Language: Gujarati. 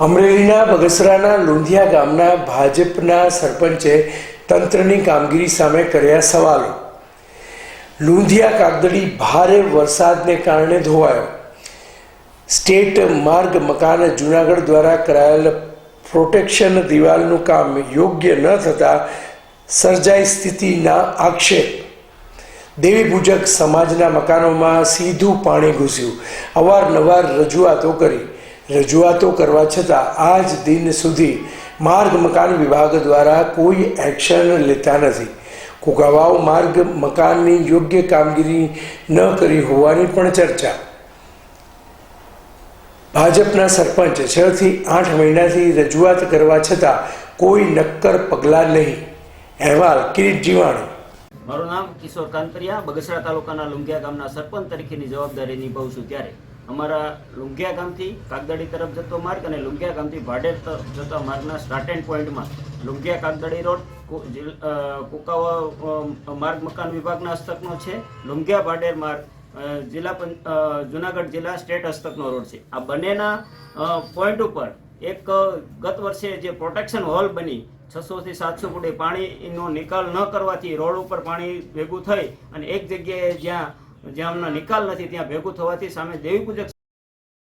અમરેલીના બગસરાના લુંધિયા ગામના ભાજપના સરપંચે તંત્રની કામગીરી સામે કર્યા સવાલો. લુંધિયા કાગદડી ભારે વરસાદને કારણે ધોવાયો. સ્ટેટ માર્ગ મકાન જુનાગઢ દ્વારા કરાયેલ પ્રોટેક્શન દિવાલનું કામ યોગ્ય ન થતાં સર્જાઈ સ્થિતિના આક્ષેપ. દેવી પૂજક સમાજના મકાનોમાં સીધું પાણી ઘૂસ્યું. અવારનવાર રજૂઆતો કરી. રજૂઆતો કરવા છતાં આજ દિન સુધી માર્ગ મકાન વિભાગ દ્વારા કોઈ એક્શન લેતા નથી. કુગાવાઓ માર્ગ મકાનની યોગ્ય કામગીરી ન કરી હોવાની પણ ચર્ચા. ભાજપના સરપંચ છ થી આઠ મહિનાથી રજૂઆત કરવા છતાં કોઈ નક્કર પગલાં નહીં. અહેવાલ કિરીટ જીવાણી. મારું નામ કિશોર કાંતરિયા, બગસરા તાલુકાના લુંગિયા ગામના સરપંચ તરીકેની જવાબદારી નિભાવું છું ત્યારે. અમારા લુંગિયા ગામથી કાગદડી તરફ જતો માર્ગ અને લુંગિયા ગામથી ભાડેર તરફ જતા માર્ગના સ્ટાર્ટ એન્ડ પોઈન્ટમાં લુંગિયા કાગદડી રોડ કુકાવા માર્ગ મકાન વિભાગના હસ્તકનો છે. લુંગિયા ભાડેર માર્ગ જિલ્લા જુનાગઢ જિલ્લા સ્ટેટ હસ્તકનો રોડ છે. આ બંનેના પોઈન્ટ ઉપર એક ગત વર્ષે જે પ્રોટેક્શન હોલ બની, છસો થી સાતસો ફૂટે પાણીનો નિકાલ ન કરવાથી રોડ ઉપર પાણી ભેગું થઈ અને એક જગ્યાએ જ્યાં જ્યાં નિકાલ નથી ત્યાં ભેગું થવાથી સામે દેવી પૂજક